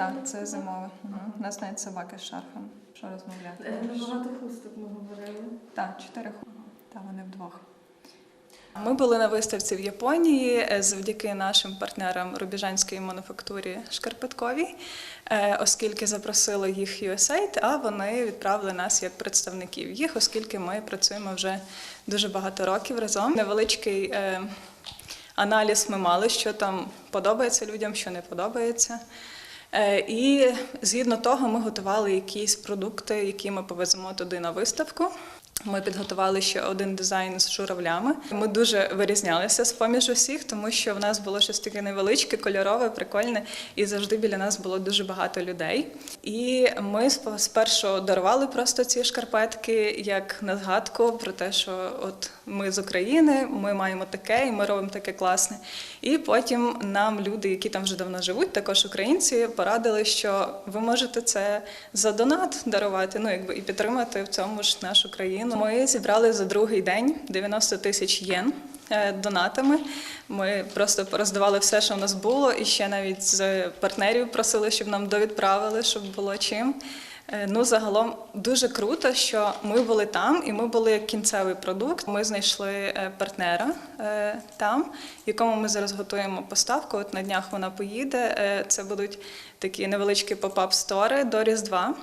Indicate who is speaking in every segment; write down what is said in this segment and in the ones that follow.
Speaker 1: Так, це зимове. Угу. У нас навіть собаки з шарфом. Що розмовляти?
Speaker 2: Е, Набагато хусток ми говорили.
Speaker 1: Так, чотири ху. Та вони вдвох. Ми були на виставці в Японії е, завдяки нашим партнерам Рубіжанської мануфактурі Шкарпетковій, е, оскільки запросили їх USAID, а вони відправили нас як представників їх, оскільки ми працюємо вже дуже багато років разом. Невеличкий е, аналіз ми мали, що там подобається людям, що не подобається. Е, І згідно того, ми готували якісь продукти, які ми повеземо туди на виставку. Ми підготували ще один дизайн з журавлями. Ми дуже вирізнялися з поміж усіх, тому що в нас було щось таке невеличке, кольорове, прикольне, і завжди біля нас було дуже багато людей. І ми сп- спершу дарували просто ці шкарпетки як на згадку про те, що от ми з України, ми маємо таке, і ми робимо таке класне. І потім нам люди, які там вже давно живуть, також українці, порадили, що ви можете це за донат дарувати, ну якби і підтримати в цьому ж нашу країну. Ми зібрали за другий день 90 тисяч єн. е, Донатами ми просто пороздавали все, що в нас було, і ще навіть з партнерів просили, щоб нам довідправили, щоб було чим. Е, Ну, загалом дуже круто, що ми були там, і ми були як кінцевий продукт. Ми знайшли е, партнера там, якому ми зараз готуємо поставку. От на днях вона поїде. Це будуть такі невеличкі поп-ап стори до Різдва.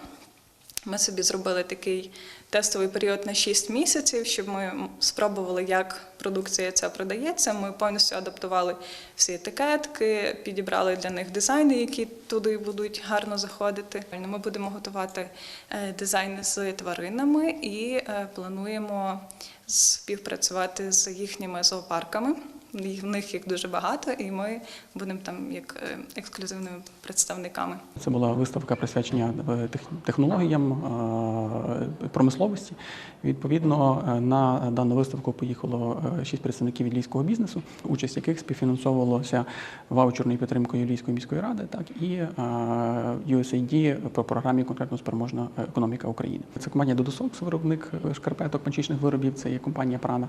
Speaker 1: Ми собі зробили такий тестовий період на 6 місяців, щоб ми спробували, як продукція ця продається. Ми повністю адаптували всі етикетки, підібрали для них дизайни, які туди будуть гарно заходити. Ми будемо готувати е, дизайни з тваринами і е, плануємо співпрацювати з їхніми зоопарками. Їх- В них їх дуже багато, і ми будемо там як е, ексклюзивними представниками.
Speaker 3: Це була виставка присвячення е, технологіям е, промисловості. Відповідно, на дану виставку поїхало шість представників від львівського бізнесу, участь яких співфінансовувалося ваучерною підтримкою Львівської міської ради, так і USAID по програмі конкретно спроможна економіка України. Це компанія Додосокс, виробник шкарпеток, панчічних виробів. Це є компанія Прана,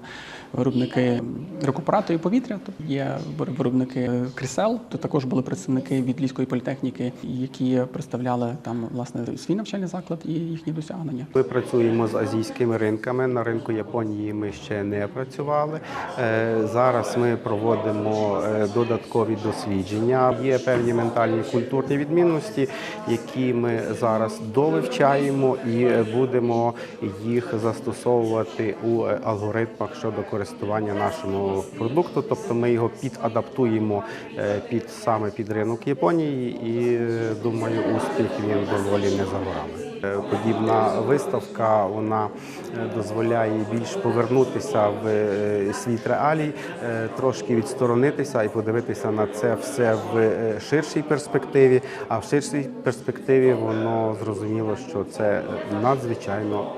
Speaker 3: виробники рекуперату і повітря. Тобто є виробники крісел. То також були представники від Львівської політехніки, які представляли там власне свій навчальний заклад і їхні досягнення.
Speaker 4: Ми працюємо з азійськими ринками. На ринку Японії ми ще не працювали. Е, Зараз ми проводимо е, додаткові дослідження. Є певні ментальні культурні відмінності, які ми зараз довивчаємо і будемо їх застосовувати у е, алгоритмах щодо користування нашого продукту. Тобто ми його підадаптуємо е, під саме під ринок Японії, і думаю, успіх він доволі не за горами. Е, Подібна виставка вона е, дозволяє більш повернутися в світ реалій, трошки відсторонитися і подивитися на це все в ширшій перспективі. А в ширшій перспективі воно зрозуміло, що це надзвичайно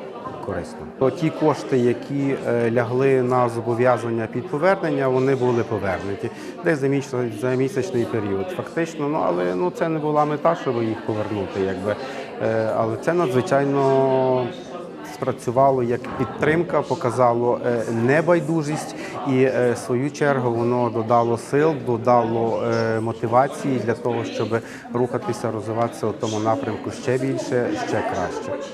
Speaker 4: корисно. То ті кошти, які е, лягли на зобов'язання під повернення, вони були повернуті десь за місячний, за місячний період. Фактично, ну але ну це не була мета, щоб їх повернути, якби Е, але це надзвичайно. Спрацювало як підтримка, показало е, небайдужість, і в свою чергу воно додало сил, додало мотивації для того, щоб рухатися, розвиватися у тому напрямку ще більше, ще краще.